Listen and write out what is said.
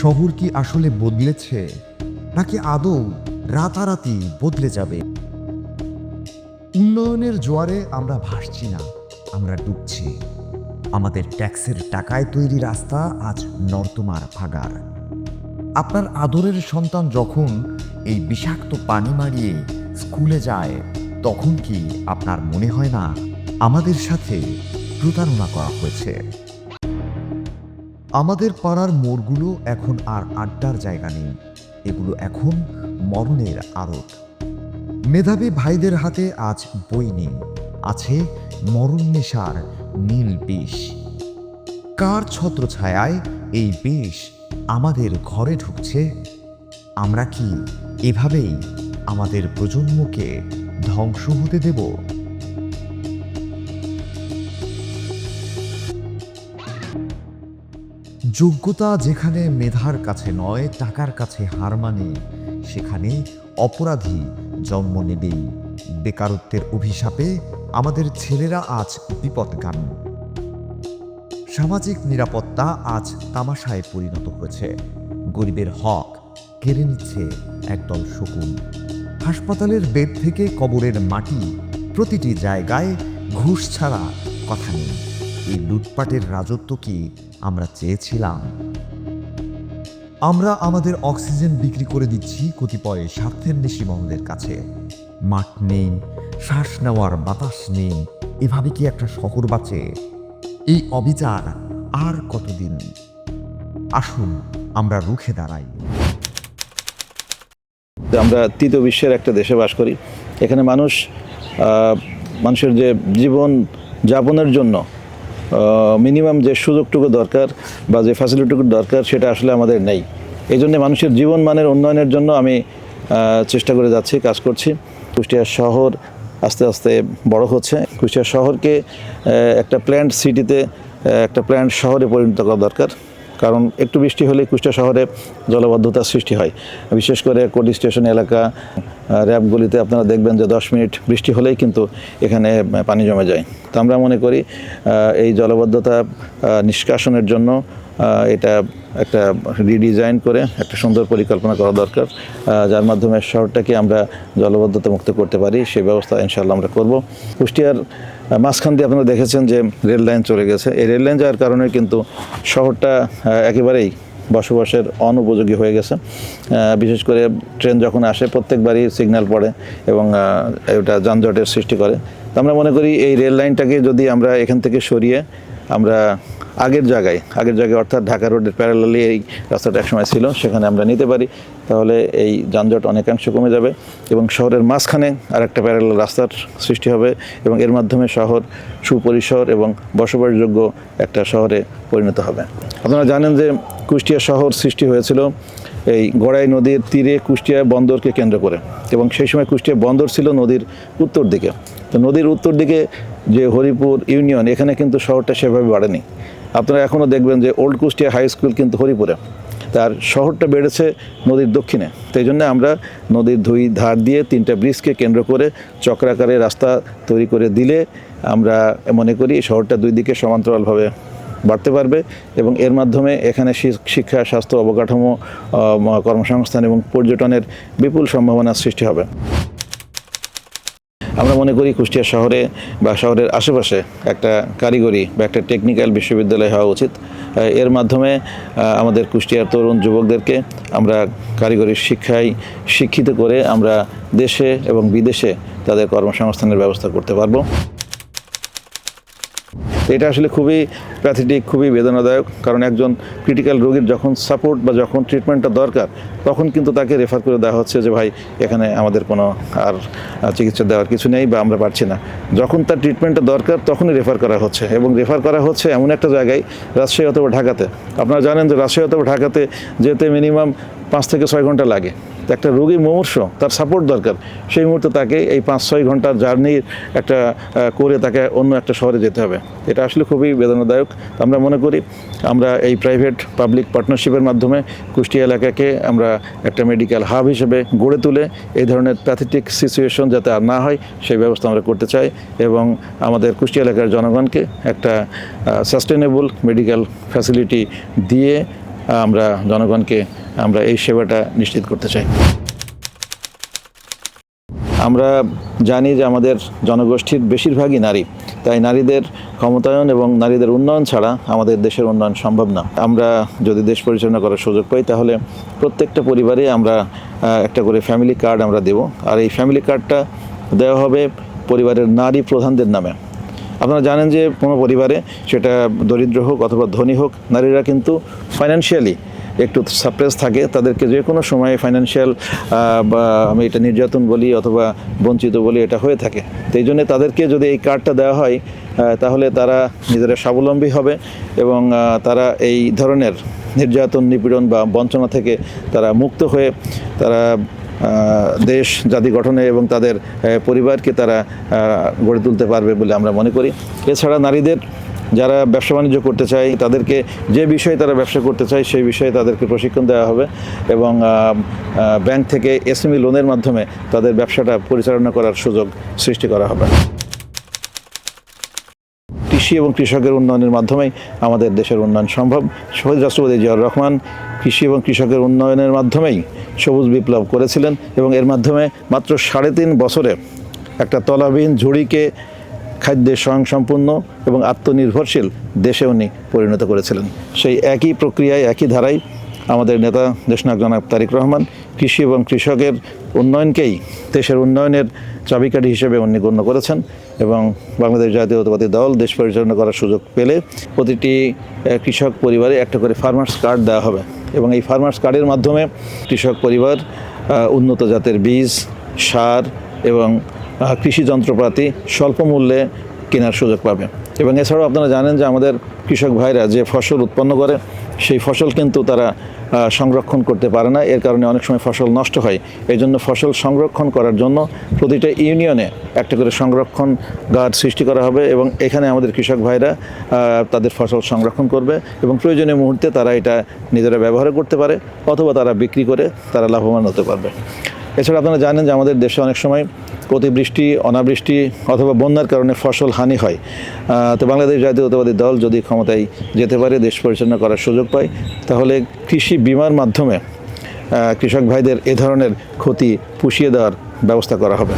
শহর কি আসলে বদলেছে, নাকি আদৌ রাতারাতি বদলে যাবে? উন্নয়নের জোয়ারে আমরা ভাসছি না, আমরা ডুবছি। আমাদের ট্যাক্সের টাকায় তৈরি রাস্তা আজ নর্দমার ভাগার আপনার আদরের সন্তান যখন এই বিষাক্ত পানি মারিয়ে স্কুলে যায়, তখন কি আপনার মনে হয় না আমাদের সাথে প্রতারণা করা হয়েছে? আমাদের পাড়ার মোড়গুলো এখন আর আড্ডার জায়গা নেই। এগুলো এখন মরণের আড়ত। মেধাবী ভাইদের হাতে আজ বই নেই। আছে মরণ নেশার নীল বিষ কার ছত্রছায়ায় এই বিষ আমাদের ঘরে ঢুকছে? আমরা কি এভাবেই আমাদের প্রজন্মকে ধ্বংস হতে দেব? যোগ্যতা যেখানে মেধার কাছে নয়, টাকার কাছে হার মানে সেখানে অপরাধী জন্ম নেবেই। বেকারত্বের অভিশাপে আমাদের ছেলেরা আজ বিপদগামী। সামাজিক নিরাপত্তা আজ তামাশায় পরিণত হয়েছে। গরিবের হক কেড়ে নিচ্ছে একদল শকুন। হাসপাতালের বেড থেকে কবরের মাটি প্রতিটি জায়গায় ঘুষ ছাড়া কথা নেই। এই লুটপাটের রাজত্ব কি আমরা চেয়েছিলাম। আমরা আমাদের অক্সিজেন বিক্রি করে দিচ্ছি কতিপয় স্বার্থের নেশি মহলের কাছে। মাঠ নেই, শ্বাস নেওয়ার বাতাস নেই, এভাবে কি একটা শহর বাঁচে? এই অবিচার আর কতদিন? আসুন, আমরা রুখে দাঁড়াই। আমরা তৃতীয় বিশ্বের একটা দেশে বাস করি। এখানে মানুষ মানুষের যে জীবন যাপনের জন্য মিনিমাম যে সুযোগটুকু দরকার বা যে ফ্যাসিলিটিটুকু দরকার, সেটা আসলে আমাদের নেই। এই জন্যে মানুষের জীবন মানের উন্নয়নের জন্য আমি চেষ্টা করে যাচ্ছি, কাজ করছি। কুষ্টিয়া শহর আস্তে আস্তে বড় হচ্ছে। কুষ্টিয়া শহরকে একটা প্ল্যান্ট সিটিতে একটা প্ল্যান্ট শহরে পরিণত করা দরকার। কারণ একটু বৃষ্টি হলে কুষ্টিয়া শহরে জলবদ্ধতার সৃষ্টি হয়। বিশেষ করে কোর্ট স্টেশন এলাকা র্যাব র্যাবগুলিতে আপনারা দেখবেন যে দশ মিনিট বৃষ্টি হলেই কিন্তু এখানে পানি জমে যায়। তো আমরা মনে করি এই জলবদ্ধতা নিষ্কাশনের জন্য এটা একটা রিডিজাইন করে একটা সুন্দর পরিকল্পনা করা দরকার যার মাধ্যমে শহরটাকে আমরা জলবদ্ধতা মুক্ত করতে পারি, সেই ব্যবস্থা ইনশাল্লাহ আমরা করব। কুষ্টিয়ার মাঝখান দিয়ে আপনারা দেখেছেন যে রেল লাইন চলে গেছে। এই রেল লাইন যাওয়ার কারণে কিন্তু শহরটা একেবারেই বসবাসের অনুপযোগী হয়ে গেছে। বিশেষ করে ট্রেন যখন আসে, প্রত্যেকবারই সিগন্যাল পড়ে এবং এটা যানজটের সৃষ্টি করে। আমরা মনে করি এই রেল লাইনটাকে যদি আমরা এখান থেকে সরিয়ে আমরা আগের জায়গায় আগের জায়গায় অর্থাৎ ঢাকা রোডের প্যারালালি এই রাস্তাটা একসময় ছিল, সেখানে আমরা নিতে পারি। তাহলে এই যানজট অনেকাংশ কমে যাবে এবং শহরের মাঝখানে আর একটা প্যারালাল রাস্তার সৃষ্টি হবে এবং এর মাধ্যমে শহর সুপরিসর এবং বসবাসযোগ্য একটা শহরে পরিণত হবে। আপনারা জানেন যে কুষ্টিয়া শহর সৃষ্টি হয়েছিল এই গড়াই নদীর তীরে কুষ্টিয়া বন্দরকে কেন্দ্র করে এবং সেই সময় কুষ্টিয়া বন্দর ছিল নদীর উত্তর দিকে। তো নদীর উত্তর দিকে যে হরিপুর ইউনিয়ন, এখানে কিন্তু শহরটা সেভাবে বাড়েনি। আপনারা এখনও দেখবেন যে ওল্ড কুষ্টিয়া হাই স্কুল কিন্তু হরিপুরে। তার শহরটা বেড়েছে নদীর দক্ষিণে। তো জন্য আমরা নদীর দুই ধার দিয়ে তিনটা ব্রিজকে কেন্দ্র করে চক্রাকারে রাস্তা তৈরি করে দিলে আমরা মনে করি শহরটা দুই দিকে সমান্তরালভাবে বাড়তে পারবে এবং এর মাধ্যমে এখানে শিক্ষা, স্বাস্থ্য, অবকাঠামো কর্মসংস্থান এবং পর্যটনের বিপুল সম্ভাবনার সৃষ্টি হবে। আমরা মনে করি কুষ্টিয়া শহরে বা শহরের আশেপাশে একটা কারিগরি বা একটা টেকনিক্যাল বিশ্ববিদ্যালয় হওয়া উচিত। এর মাধ্যমে আমাদের কুষ্টিয়ার তরুণ যুবকদেরকে আমরা কারিগরি শিক্ষায় শিক্ষিত করে আমরা দেশে এবং বিদেশে তাদের কর্মসংস্থানের ব্যবস্থা করতে পারব। এটা আসলে খুবই প্যাথেটিক, খুবই বেদনাদায়ক, কারণ একজন ক্রিটিক্যাল রোগীর যখন সাপোর্ট বা যখন ট্রিটমেন্টটা দরকার, তখন কিন্তু তাকে রেফার করে দেওয়া হচ্ছে যে, ভাই, এখানে আমাদের কোনো আর চিকিৎসা দেওয়ার কিছু নেই বা আমরা পারছি না। যখন তার ট্রিটমেন্টটা দরকার, তখনই রেফার করা হচ্ছে এবং রেফার করা হচ্ছে এমন একটা জায়গায়, রাজশাহী অথবা ঢাকাতে। আপনারা জানেন যে, রাজশাহী অথবা ঢাকাতে যেতে মিনিমাম পাঁচ থেকে ছয় ঘণ্টা লাগে। একটা রোগী মুমূর্ষ, তার সাপোর্ট দরকার। সেই মুহূর্তে তাকে এই পাঁচ ছয় ঘণ্টার জার্নির একটা করে তাকে অন্য একটা শহরে যেতে হবে। এটা আসলে খুবই বেদনাদায়ক। আমরা মনে করি, আমরা এই প্রাইভেট পাবলিক পার্টনারশিপের মাধ্যমে কুষ্টিয়া এলাকাকে আমরা একটা মেডিকেল হাব হিসেবে গড়ে তুলে এই ধরনের প্যাথেটিক সিচুয়েশন যাতে আর না হয়, সেই ব্যবস্থা আমরা করতে চাই এবং আমাদের কুষ্টিয়া এলাকার জনগণকে একটা সাস্টেনেবল মেডিকেল ফ্যাসিলিটি দিয়ে আমরা জনগণকে আমরা এই সেবাটা নিশ্চিত করতে চাই। আমরা জানি যে আমাদের জনগোষ্ঠীর বেশিরভাগই নারী, তাই নারীদের ক্ষমতায়ন এবং নারীদের উন্নয়ন ছাড়া আমাদের দেশের উন্নয়ন সম্ভব না। আমরা যদি দেশ পরিচালনা করার সুযোগ পাই, তাহলে প্রত্যেকটা পরিবারে আমরা একটা করে ফ্যামিলি কার্ড আমরা দেব। আর এই ফ্যামিলি কার্ডটা দেওয়া হবে পরিবারের নারী প্রধানদের নামে। আপনারা জানেন যে কোনো পরিবারে সেটা দরিদ্র হোক অথবা ধনী হোক, নারীরা কিন্তু ফাইন্যান্সিয়ালি একটু সাপ্রেস থাকে। তাদেরকে যে কোনো সময় ফাইন্যান্সিয়াল বা আমি এটা নির্যাতন বলি অথবা বঞ্চিত বলি এটা হয়ে থাকে। তো এই জন্যে তাদেরকে যদি এই কার্ডটা দেওয়া হয় তাহলে তারা নিজেরা স্বাবলম্বী হবে এবং তারা এই ধরনের নির্যাতন, নিপীড়ন বা বঞ্চনা থেকে তারা মুক্ত হয়ে তারা দেশ, জাতি গঠনে এবং তাদের পরিবারকে তারা গড়ে তুলতে পারবে বলে আমরা মনে করি। এছাড়া নারীদের যারা ব্যবসা বাণিজ্য করতে চায়, তাদেরকে যে বিষয়ে তারা ব্যবসা করতে চায়, সেই বিষয়ে তাদেরকে প্রশিক্ষণ দেওয়া হবে এবং ব্যাংক থেকে এসএমই লোনের মাধ্যমে তাদের ব্যবসাটা পরিচালনা করার সুযোগ সৃষ্টি করা হবে। কৃষি এবং কৃষকের উন্নয়নের মাধ্যমেই আমাদের দেশের উন্নয়ন সম্ভব। শহীদ রাষ্ট্রপতি জিয়াউর রহমান কৃষি এবং কৃষকের উন্নয়নের মাধ্যমেই সবুজ বিপ্লব করেছিলেন এবং এর মাধ্যমে মাত্র সাড়ে তিন বছরে একটা তলাবিহীন ঝুড়িকে খাদ্যে স্বয়ংসম্পূর্ণ এবং আত্মনির্ভরশীল দেশে উনি পরিণত করেছিলেন। সেই একই প্রক্রিয়ায়, একই ধারায় আমাদের নেতা দেশনায়ক জনাব তারিক রহমান, কৃষি এবং কৃষকের উন্নয়নকেই দেশের উন্নয়নের চাবিকাঠি হিসেবে উনি গণ্য করেছেন এবং বাংলাদেশ জাতীয়তাবাদী দল দেশ পরিচালনা করার সুযোগ পেলে প্রতিটি কৃষক পরিবারে একটা করে ফার্মার্স কার্ড দেওয়া হবে এবং এই ফার্মার্স কার্ডের মাধ্যমে কৃষক পরিবার উন্নত জাতের বীজ, সার এবং কৃষি যন্ত্রপাতি স্বল্প মূল্যে কেনার সুযোগ পাবে। এবং এছাড়াও আপনারা জানেন যে আমাদের কৃষক ভাইরা যে ফসল উৎপন্ন করে, সেই ফসল কিন্তু তারা সংরক্ষণ করতে পারে না। এর কারণে অনেক সময় ফসল নষ্ট হয়। এই জন্য ফসল সংরক্ষণ করার জন্য প্রতিটা ইউনিয়নে একটা করে সংরক্ষণ গার্ড সৃষ্টি করা হবে এবং এখানে আমাদের কৃষক ভাইরা তাদের ফসল সংরক্ষণ করবে এবং প্রয়োজনীয় মুহূর্তে তারা এটা নিজেরা ব্যবহার করতে পারে অথবা তারা বিক্রি করে তারা লাভবান হতে পারবে। এছাড়া আপনারা জানেন যে আমাদের দেশে অনেক সময় অতিবৃষ্টি, অনাবৃষ্টি অথবা বন্যার কারণে ফসল হানি হয়। তো বাংলাদেশ জাতীয়তাবাদী দল যদি ক্ষমতায় যেতে পারে, দেশ পরিচালনা করার সুযোগ পায়, তাহলে কৃষি বিমার মাধ্যমে কৃষক ভাইদের এ ধরনের ক্ষতি পুষিয়ে দেওয়ার ব্যবস্থা করা হবে।